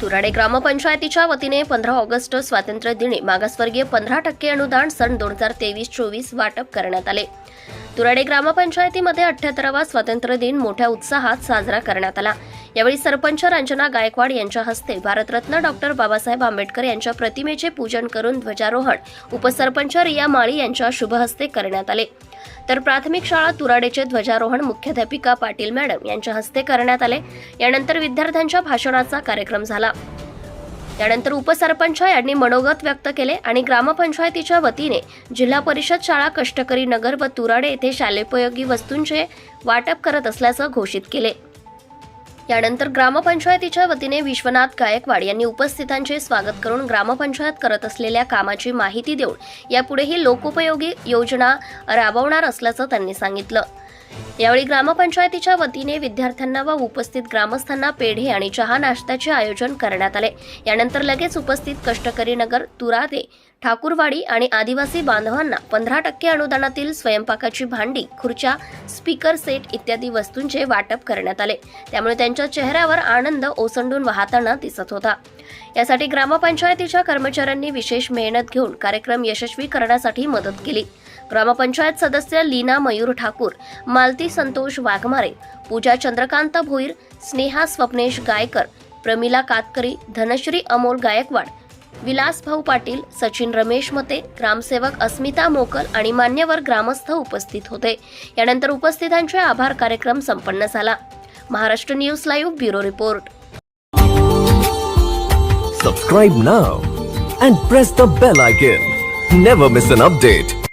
तुराडे ग्रामपंचायतीच्या वतीने पंधरा ऑगस्ट स्वातंत्र्य दिनी मागासवर्गीय पंधरा टक्के अनुदान सन दोन हजार तेवीस चोवीस वाटप करण्यात आले. तुराडे ग्रामपंचायतीमध्ये अठ्ठ्याहत्तरावा स्वातंत्र्य दिन मोठ्या उत्साहात साजरा करण्यात आला. यावेळी सरपंच रंजना गायकवाड यांच्या हस्ते भारतरत्न डॉक्टर बाबासाहेब आंबेडकर यांच्या प्रतिमेचे पूजन करून ध्वजारोहण उपसरपंच रिया माळी यांच्या शुभहस्ते करण्यात आले. तर प्राथमिक शाळा तुराडेचे ध्वजारोहण मुख्याध्यापिका पाटील मॅडम यांच्या हस्ते करण्यात आले. यानंतर विद्यार्थ्यांच्या भाषणाचा कार्यक्रम झाला. त्यानंतर उपसरपंच यांनी मनोगत व्यक्त केले आणि ग्रामपंचायतीच्या वतीने जिल्हा परिषद शाळा कष्टकरी नगर व तुराडे येथे शालेपयोगी वस्तूंचे वाटप करत असल्याचं घोषित केले. यानंतर ग्रामपंचायतीच्या वतीने विश्वनाथ गायकवाड यांनी उपस्थितांचे स्वागत करून ग्रामपंचायत करत असलेल्या कामाची माहिती देऊन यापुढेही लोकोपयोगी योजना राबवणार असल्याचं त्यांनी सांगितलं. यावेळी ग्रामपंचायतीच्या वतीने विद्यार्थ्यांना व उपस्थित ग्रामस्थांना पेढे आणि चहा नाश्त्याचे आयोजन करण्यात आले. यानंतर लगेच उपस्थित कष्टकरी नगर तुरादे ठाकूरवाडी आणि आदिवासी बांधवांना पंधरा टक्के अनुदानातील स्वयंपाकाची भांडी खुर्च्या स्पीकर सेट इत्यादी वस्तूंचे वाटप करण्यात आले. त्यामुळे त्यांच्या चेहऱ्यावर आनंद ओसंडून वाहताना दिसत होता. यासाठी ग्रामपंचायतीच्या कर्मचाऱ्यांनी विशेष मेहनत घेऊन कार्यक्रम यशस्वी करण्यासाठी मदत केली. ग्रामपंचायत सदस्य लीना मयूर ठाकूर मालती संतोष वाघमारे पूजा चंद्रकांत भोईर स्नेहा स्वप्नेश गायकर प्रमिला कातकरी धनश्री अमोल गायकवाड विलास भाऊ पाटील सचिन रमेश मते ग्रामसेवक अस्मिता मोकल आणि मान्यवर ग्रामस्थ उपस्थित होते. यानंतर उपस्थितांचे आभार कार्यक्रम संपन्न झाला. Maharashtra news live bureau report. Subscribe now and press the bell icon never miss an update